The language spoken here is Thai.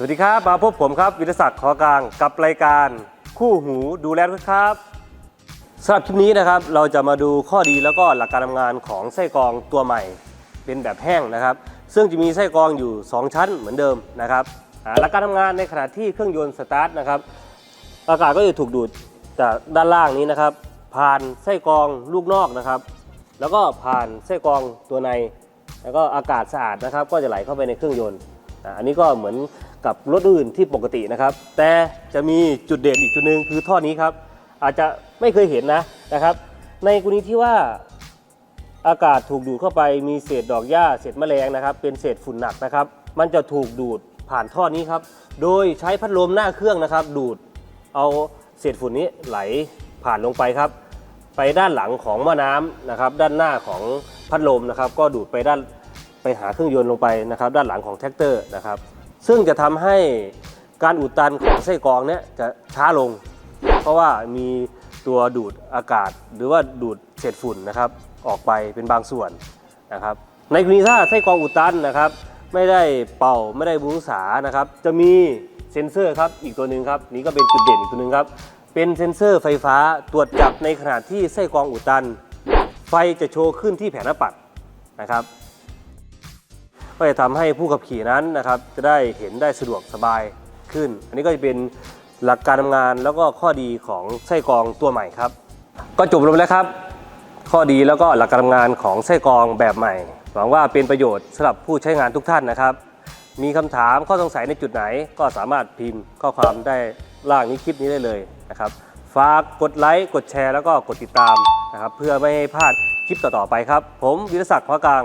สวัสดีครับ มาพบผมครับ วิทยาศักดิ์ขอกลางกับรายการคู่หูดูแลรถครับสำหรับคลิปนี้นะครับ เราจะมาดูข้อดีแล้วก็หลักการทำงานของไส้กรองตัวใหม่ เป็นแบบแห้งนะครับ ซึ่งจะมีไส้กรองอยู่ 2 ชั้นเหมือนเดิมนะครับอ่าหลักการทำงานในขณะที่เครื่องยนต์สตาร์ทนะครับอากาศก็จะถูกดูดจากด้านล่างนี้นะครับ ผ่านไส้กรองลูกนอกนะครับ แล้วก็ผ่านไส้กรองตัวใน แล้วก็อากาศสะอาดนะครับ ก็จะไหลเข้าไปในเครื่องยนต์อ่าอันนี้ก็เหมือน กับรถอื่นที่ปกตินะครับ แต่จะมีจุดเด่นอีกจุดหนึ่งคือท่อนี้ครับ อาจจะไม่เคยเห็นนะนะครับ ในกรณีที่ว่าอากาศถูกดูดเข้าไปมีเศษดอกหญ้าเศษแมลงนะครับ เป็นเศษฝุ่นหนักนะครับ มันจะถูกดูดผ่านท่อนี้ครับ โดยใช้พัดลมหน้าเครื่องนะครับ ดูดเอาเศษฝุ่นนี้ไหลผ่านลงไปครับ ไปด้านหลังของหม้อน้ำนะครับ ด้านหน้าของพัดลมนะครับ ก็ดูดไปด้านไปหาเครื่องยนต์ลงไปนะครับ ด้านหลังของแท็กเตอร์นะครับ ซึ่งจะทำให้การอุดตันของไส้กรองเนี้ยจะช้าลง เพราะว่ามีตัวดูดอากาศ หรือว่าดูดเศษฝุ่นนะครับออกไปเป็นบางส่วนนะครับ ในกรณีถ้าไส้กรองอุดตันนะครับ ไม่ได้เป่าไม่ได้บุงสานะครับ จะมีเซ็นเซอร์ครับอีกตัวหนึ่งครับนี่ก็เป็นจุดเด่นอีกตัวหนึ่งครับเป็นเซ็นเซอร์ไฟฟ้าตรวจจับในขณะที่ไส้กรองอุดตัน ไฟจะโชว์ขึ้นที่แผงหน้าปัดนะครับ ก็จะทำให้ผู้ขับขี่นั้นนะครับจะได้เห็นได้สะดวกสบายขึ้น อันนี้ก็จะเป็นหลักการทำงานแล้วก็ข้อดีของไส้กรองตัวใหม่ครับ ก็จบลงแล้วครับ ข้อดีแล้วก็หลักการทำงานของไส้กรองแบบใหม่ หวังว่าเป็นประโยชน์สำหรับผู้ใช้งานทุกท่านนะครับ มีคำถามข้อสงสัยในจุดไหน ก็สามารถพิมพ์ข้อความได้ล่างนี้คลิปนี้ได้เลยนะครับฝากกดไลค์กดแชร์แล้วก็กดติดตามนะครับเพื่อไม่ให้พลาดคลิปต่อๆไปครับ ผมวิรศักดิ์พะกลาง